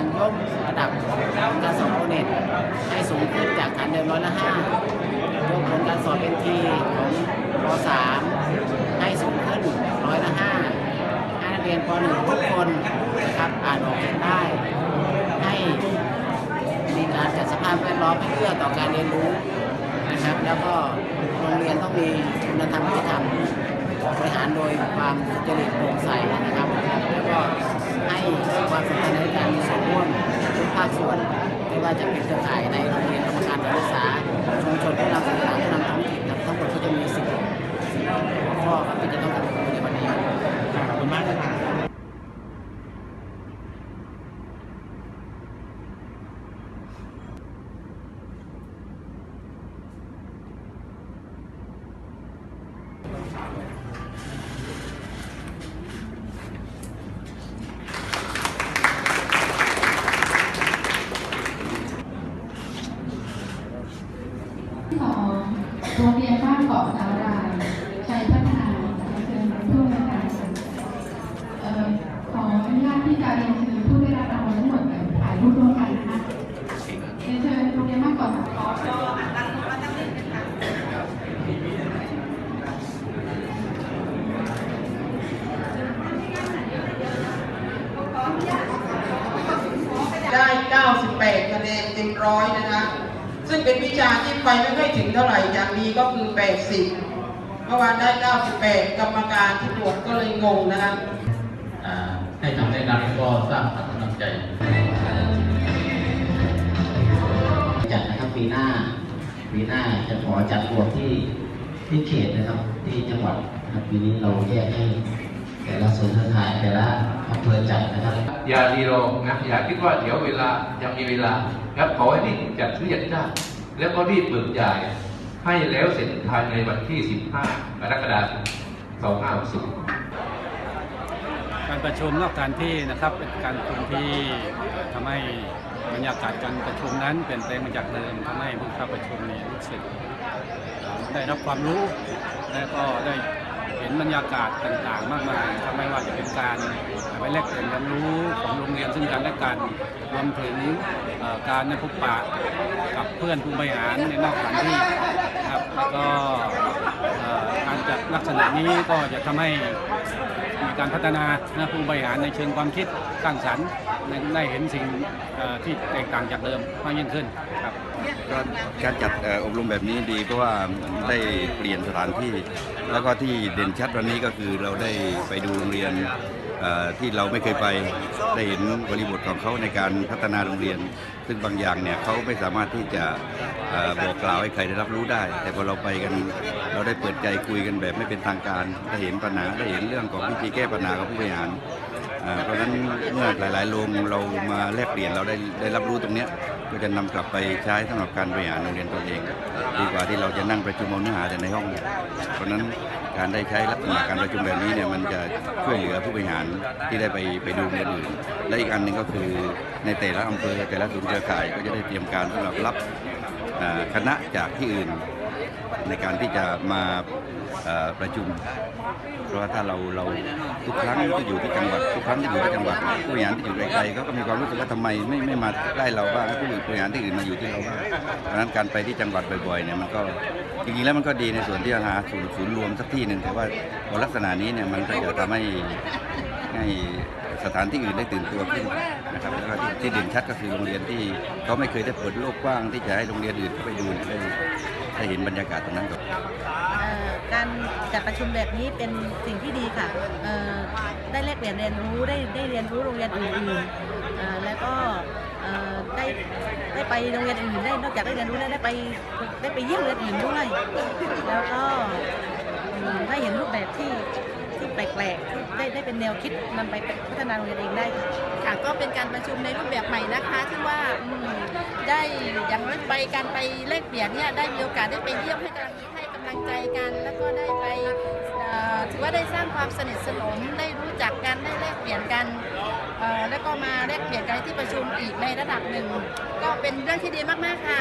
การยกระดับการสอบโอเน็ตให้สูงขึ้นจากการเดิมร้อยละห้ายกผลการสอบเป็นทีของป .3 ให้สูงขึ้นร้อยละห้าให้นักเรียนป .1 ทุกคนนะครับอ่านออกเขียนได้ ให้มีการจัดสภาพแวดล้อมเพื่อต่อการเรียนรู้นะครับ แล้วก็โรงเรียนต้องมีคุณธรรมที่ทำบริหารโดยความจริตโปร่งใสนะครับ แล้วก็ ว่าจะเป็นเครือข่ายในโรงเรียนกรรมการการศึกษาชุมชนผู้นำสื่อสารผู้นำท้องถิ่นครับทั้งหมดก็จะมีสิบหัวข้อครับที่จะต้องทำในวันนี้ ขอบคุณมากนะครับ ที่สอง โรงเรียนบ้านเกาะสาหร่ายชัยพัฒนาเชิญผู้บริการเอ่อขออนุญาตที่จะเรียนเชิญผู้ได้รับรางวัลทั้งหมดแบบถ่ายรูปร่วมกันนะคะเรียนเชิญโรงเรียนบ้านเกาะสาหร่ายได้ 98คะแนนเต็มร้อยนะคะ ซึ่งเป็นวิชาที่ไปไม่ค่อยถึงเท่าไหร่อย่างดีก็คือ 80 เมื่อวานได้ 98 กรรมการที่ตรวจก็เลยงงนะคะอ่าให้ทำแนะนำก็สร้างกำลังใจจัดนะครับปีหน้าปีหน้าจะขอจัดรวมที่ที่เขตนะครับ ที่จังหวัดปีนี้เราแยกให้ แต่ละศูนย์ทายแต่ละอำเภอจัดนะครับ อย่าดีรอนะอย่าคิดว่าเดี๋ยวเวลายังมีเวลาครับขอให้รีบจัดซื้อจัดจ้างแล้วก็รีบเบิกจ่ายให้แล้วเสร็จภายในวันที่ 15กรกฎาคม2560การประชุมนอกสถานที่นะครับเป็นการประชุมที่ทำให้บรรยากาศการประชุมนั้นเปลี่ยนแปลงมาจากเดิมทำให้ผู้เข้าประชุมนี่ยรู้สึกได้รับความรู้และก็ได้ เห็นบรรยากาศต่างๆ มากมายทำให้ว่าจะเป็นการไปแลกเปลี่ยนเรียนรู้ของโรงเรียนซึ่งกันและกันรวมถึงการได้พบปะกับเพื่อนผู้บริหารในนอกสถานที่นะครับแล้วก็การจัดลักษณะนี้ก็จะทำให้มีการพัฒนานะผู้บริหารในเชิงความคิดสร้างสรรค์ได้เห็นสิ่งที่แตกต่างจากเดิมมากยิ่งขึ้น ก็การจัดอบรมแบบนี้ดีเพราะว่าได้เปลี่ยนสถานที่ แล้วก็ที่เด่นชัดวันนี้ก็คือเราได้ไปดูโรงเรียนที่เราไม่เคยไปได้เห็นบริบทของเขาในการพัฒนาโรงเรียน ซึ่งบางอย่างเนี่ยเขาไม่สามารถที่จะอบอกกล่าวให้ใครได้รับรู้ได้ แต่พอเราไปกันเราได้เปิดใจคุยกันแบบไม่เป็นทางการได้เห็นปัญหาได้เห็นเรื่องของวิธีแก้ปัญหาของผู้บริหาร อ่าเพราะฉะนั้นเมื่อหลายๆโรงเรามาแลกเปลี่ยนเราได้ได้รับรู้ตรงเนี้ยก็จะนำกลับไปใช้สำหรับการบริหารโรงเรียนตนเอง ดีกว่าที่เราจะนั่งประชุมเอาเนื้อหาแต่ในห้อง เพราะฉะนั้นการได้ใช้ลักษณะการประชุมแบบนี้เนี่ยมันจะช่วยเหลือผู้บริหารที่ได้ไปไปดูโรงเรียนอื่นและอีกอันหนึ่งก็คือในแต่ละอำเภอแต่ละศูนย์เครือข่ายก็จะได้เตรียมการสำหรับรับอ่าคณะจากที่อื่น ในการที่จะมาประชุม เพราะว่าถ้าเราเราทุกครั้งที่อยู่ที่จังหวัดทุกครั้งที่อยู่ที่จังหวัดผู้บริหารที่อยู่ไกลๆเขาก็มีความรู้สึกว่าทำไมไม่ไม่มาใกล้เราบ้างให้ผู้บริหารที่อื่นมาอยู่ที่เราบ้างเพราะนั้นการไปที่จังหวัดบ่อยๆเนี่ยมันก็จริงๆแล้วมันก็ดีในส่วนที่จะหาศูนย์ศูนย์รวมสักที่หนึ่งแต่ว่าลักษณะนี้เนี่ยมันก็จะทำให้ให้ สถานที่อื่นได้ตื่นตัวขึ้นนะครับแล้วก็ที่ที่เด่นชัดก็คือโรงเรียนที่เขาไม่เคยได้เปิดโลกกว้างที่จะให้โรงเรียนอื่นเข้าไปดูเนี่ยได้ได้เห็นบรรยากาศตรงนั้นกับการจัดประชุมแบบนี้เป็นสิ่งที่ดีค่ะได้แลกเปลี่ยนเรียนรู้ได้ได้เรียนรู้โรงเรียนอื่นๆแล้วก็ได้ได้ไปโรงเรียนอื่นได้นอกจากได้เรียนรู้แล้วได้ไปได้ไปเยี่ยมโรงเรียนอื่นด้วยแล้วก็ได้เห็นรูปแบบที่ ที่แปลกๆได้ได้เป็นแนวคิดนำไปพัฒนาโรงเรียนเองได้ค่ะค่ะก็เป็นการประชุมในรูปแบบใหม่นะคะที่ว่าได้อย่างน้อยไปการไปแลกเปลี่ยนเนี่ยได้มีโอกาสได้ไปเยี่ยมให้กำลังให้กำลังใจกัน แล้วก็ได้ไปถือว่าได้สร้างความสนิทสนมได้รู้จักกันได้แลกเปลี่ยนกันแล้วก็มาแลกเปลี่ยนกันที่ประชุมอีกในระดับหนึ่งก็เป็นเรื่องที่ดีมากๆค่ะ